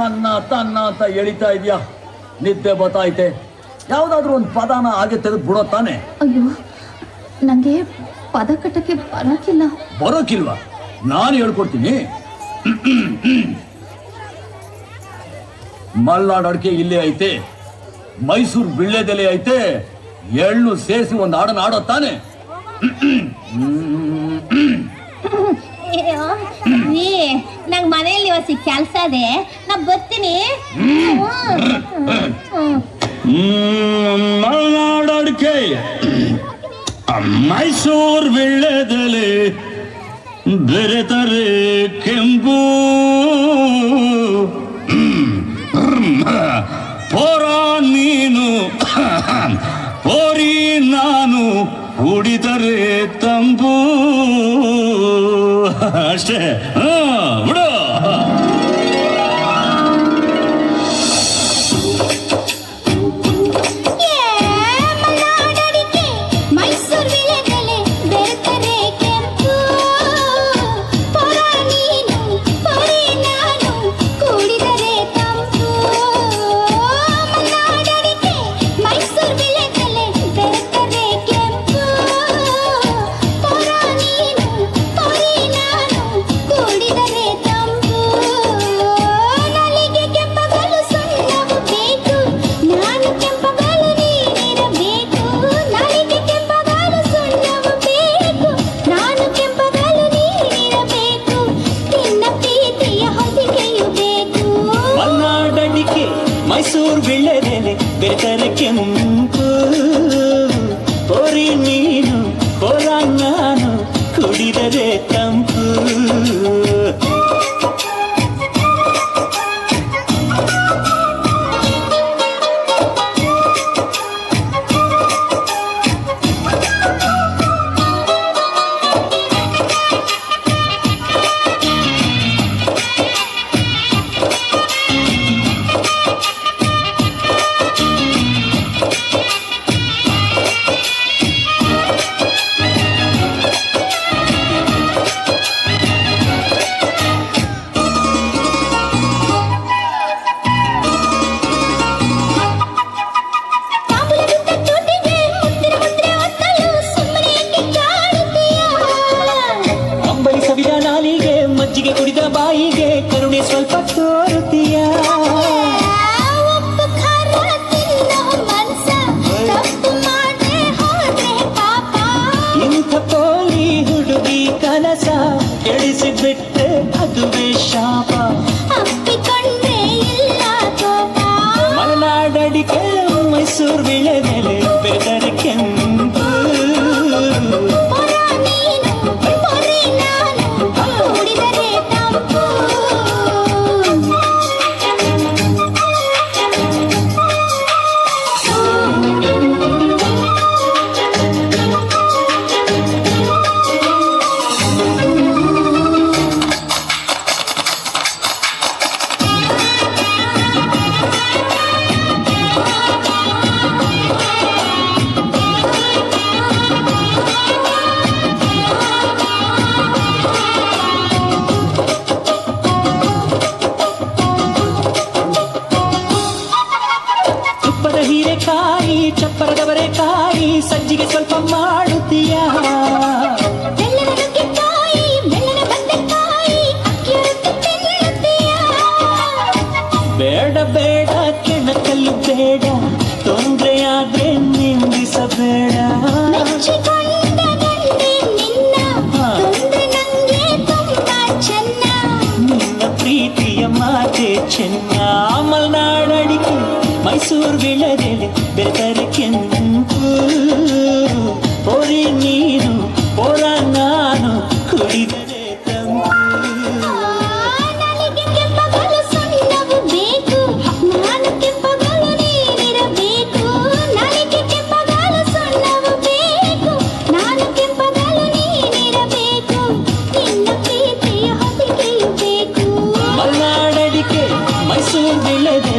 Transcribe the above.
ತನ್ನ ತನ್ನ ಅಂತ ಎಳಿತಾ ಇದೆಯಾ? ನಿದ್ದೆ ಬತ್ತಾಯ್ತೆ ಯಾವುದಾದ್ರೂ ಒಂದು ಪದಾನ ಹಾಗೆ ತೆಗೆದು ಬಿಡೋ ತಾನೆ? ಅಯ್ಯೋ ನಂಗೆ ಪದ ಕಟ್ಟಕ್ಕೆ ಬರೋಕಿಲ್ಲ ಬರೋಕಿಲ್ವ ನಾನು ಹೇಳ್ಕೊಡ್ತೀನಿ. ಮಲ್ನಾಡ್ ಅಡಿಕೆ ಇಲ್ಲೇ ಐತೆ. ಮೈಸೂರು ಬಿಳ್ಳೆದೆಲೆ ಐತೆ. ಎಳ್ಳು ಸೇರಿಸಿ ಒಂದು ಹಾಡನ್ನ ಹಾಡೋ ತಾನೆ. ಅಯ್ಯೋ, ನೀ ನಂಗ್ ಮನೆಯಲ್ಲಿ ಇವತ್ತು ಕೆಲಸ ಇದೆ. ನಾ ಬರ್ತೀನಿ. ಮಲ್ನಾಡ್ ಅಡಿಕೆ. ಮೈಸೂರು ಬಿಳ್ಳೆದೆಲೆ ಬೆರೆತರೆ ಕೆಂಪು. ಪೋರ ನೀನು ಪೋರಿ ನಾನು ಕುಡಿದರೆ हर्ष है। हाँ। ಮೈಸೂರು ಬಿಳ್ಳೆದೆಲೆ ಬೆರೆತರೆ ಕೆಂಪು ಪೋರಿ ನೀನು ಪೋರ ನಾನು ಕುಡಿದರೆ ಮಜ್ಜಿಗೆ ಕುಡಿದ ಬಾಯಿಗೆ ಕರುಣೆ ಸ್ವಲ್ಪ ತೋರುತ್ತೀಯ? ಇಂಥ ಪೋಲಿ ಹುಡುಗಿ ಕನಸ ಎಳಿಸಿಬಿಟ್ಟೆ ಅದುವೇ ಶಾಪ. ಮಲೆನಾಡಡಿಕೆ ಮೈಸೂರು ಬೆಳೆ ಬೆರೆತರೆ ಹೀರೆಕಾಯಿ ಕಾಯಿ ಸಜ್ಜಿಗೆ ಸ್ವಲ್ಪ ಮಾಡುತ್ತೀಯ? ಬೇಡ ಬೇಡ ಕೆಣಕಲ್ಲು ಬೇಡ ತೊಂದರೆಯಾದ್ರೆ ನಿಂದಿಸಬೇಡ. ನಿನ್ನ ಪ್ರೀತಿಯ ಮಾತೆ ಚೆನ್ನ. ಮಲ್ನಾಡಡಿಕೆ ಮೈಸೂರು ಬಿಳದೆಲೆ ಬೆರೆತರೆ ಕೆಂಪು ಪೊರೆ ನೀನು ಪೊರ ನಾನು ಕುಡಿದರೆ ತಂಪು ನನಗೆ ಕೆಂಪಗಲು ಸುಣ್ಣವು ಬೇಕು ನಾನು ಕೆಂಪಗಲು ನೀನಿರಬೇಕು ನನಗೆ ಕೆಂಪಗಲು ಸುಣ್ಣವು ಬೇಕು ನಾನು ಕೆಂಪಗಲು ನೀನಿರಬೇಕು ನಿನ್ನ ಪ್ರೀತಿಯ ಹೊದಿಕೆಯು ಬೇಕು ಮಲ್ನಾಡಡಿಕೆ ಮೈಸೂರು ಬಿಳದೆಲೆ ಬೆರೆತರೆ ಕೆಂಪು